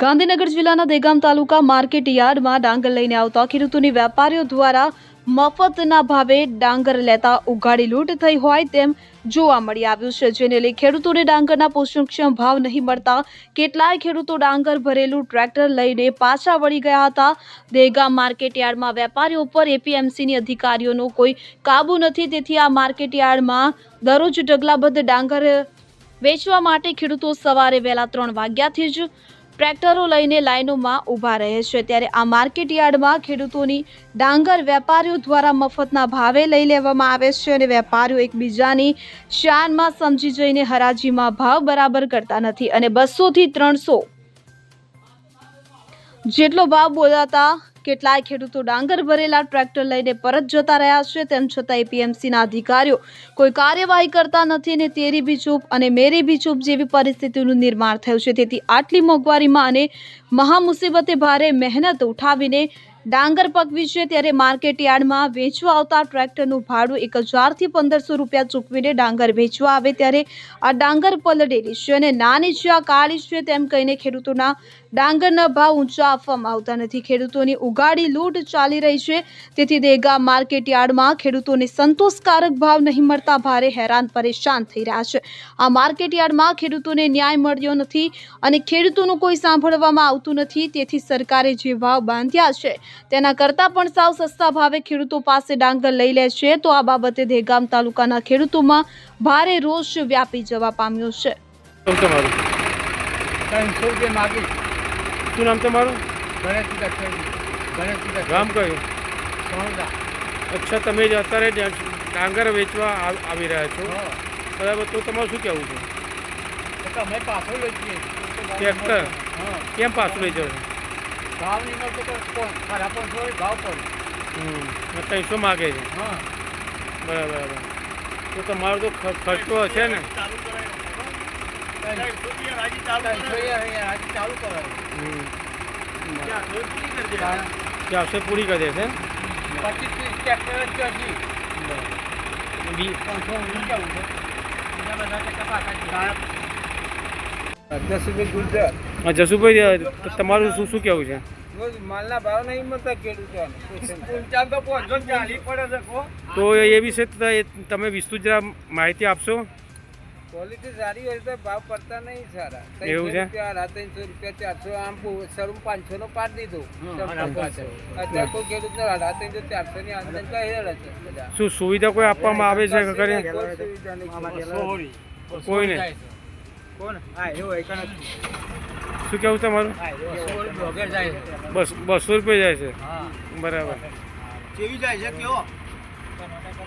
ગાંધીનગર જિલ્લાના દેગામ તાલુકા માર્કેટ યાર્ડમાં ડાંગર લઈને આવતા ખેડૂતોની વેપારીઓ દ્વારા મફતના ભાવે ડાંગર લેતા ઉઘાડી લૂંટ થઈ હોય તેમ જોવા મળી આવ્યું છે, જેને લઈ ખેડૂતોને ડાંગરના પોષણક્ષમ ભાવ નહીં મળતા કેટલાય ખેડૂતો ડાંગર ભરેલું ટ્રેક્ટર લઈને પાછા વળી ગયા હતા. દેગામ માર્કેટ યાર્ડમાં વેપારીઓ પર એપીએમસીની અધિકારીઓનો કોઈ કાબુ નથી, તેથી આ માર્કેટ યાર્ડમાં દરરોજ ઢગલાબદ્ધ ડાંગર વેચવા માટે ખેડૂતો સવારે વહેલા ત્રણ વાગ્યાથી જ ટ્રેક્ટરો લઈને લાઇનોમાં ઊભા રહે છે. ત્યારે આ માર્કેટ યાર્ડમાં ખેડૂતોની ડાંગર વેપારીઓ દ્વારા મફતના ભાવે લઈ લેવામાં આવે છે અને વેપારીઓ એકબીજાની શાનમાં સમજી જઈને હરાજીમાં ભાવ બરાબર કરતા નથી અને બસોથી ત્રણસો જેટલો ભાવ બોલાતા કેટલાય ખેડૂતો ડાંગર ભરેલા ટ્રેક્ટર લઈને પરત જતા રહ્યા છે, તેમ છતાં એપીએમસીના અધિકારીઓ કોઈ કાર્યવાહી કરતા નથી અને તેરી બી ચૂપ અને મેરી બી ચૂપ જેવી પરિસ્થિતિનું નિર્માણ થયું છે. તેથી આટલી મોંઘવારીમાં અને મહામુસીબતે ભારે મહેનત ઉઠાવીને ડાંગર પકવી છે, ત્યારે માર્કેટ યાર્ડમાં વેચવા આવતા ટ્રેક્ટરનું ભાડું એક હજારથી પંદરસો રૂપિયા ચૂકવીને ડાંગર વેચવા આવે, ત્યારે આ ડાંગર પલળેલી છે અને નાની છે, આ કાળી છે, તેમ કહીને ખેડૂતોના ડાંગરના ભાવ ઊંચા આપવામાં આવતા નથી. ખેડૂતોની ઉગાડી લૂંટ ચાલી રહી છે. તેથી દેગા માર્કેટ યાર્ડમાં ખેડૂતોને સંતોષકારક ભાવ નહીં મળતા ભારે હેરાન પરેશાન થઈ રહ્યા છે. આ માર્કેટ યાર્ડમાં ખેડૂતોને ન્યાય મળ્યો નથી અને ખેડૂતોનું કોઈ સાંભળવામાં આવતું નથી. તેથી સરકારે જે ભાવ બાંધ્યા છે તેના કરતાં પણ સાવ સસ્તા ભાવે ખેડૂતો પાસે ડાંગર લઈ લે છે. તો આ બાબતે દેગામ તાલુકાના ખેડૂતોમાં ભારે રોષ વ્યાપી જવા પામ્યો છે. શું નામ તમારું? ગણેશજી ગામ કયું? અચ્છા તમે જે અત્યારે ડાંગર વેચવા આવી રહ્યા છો. બરાબર તો તમારું શું કહેવું છે? તમે પાછો લઈ ટ્રેક્ટર? કેમ પાછું લઈ જાવ ભાવ નહીં મળતો તો ખરા પાંચસો ભાવ પડે ત્રણસો માગે છે. હા. બરાબર બરાબર. તો તમારો તો ખર્ચો હશે ને ત્રણસો અહીંયા આજે ચાલુ કરાય હમ પચીસ ચારસો પૂરી કરી દેશે જસુભાઈ તમારું શું શું કહેવું છે માલના ભાવ નહીં મળતા ખેડૂતોને ઊંચા તો એ વિશે તમે વિસ્તૃત માહિતી આપશો ક્વોલિટી સારી હોય તો ભાવ પડતા નહીં સારા. એવું છે? રૂપિયા ત્રણસો રૂપિયા ચારસો આમ પુ- શરૂ પાંચસો નો પાડી દીધું અત્યારે કોઈ ખેડૂત ને અઢા ત્રણસો ચારસો ની અંદર કહી રહ્યા છે શું સુવિધા કોઈ આપવામાં આવે છે કરી? ખરી કોઈ નહીં. કોણ? હા એવું શું કેવું તમારું? બસ બસો રૂપિયા જાય છે. બરાબર. કેવી જાય છે કેવો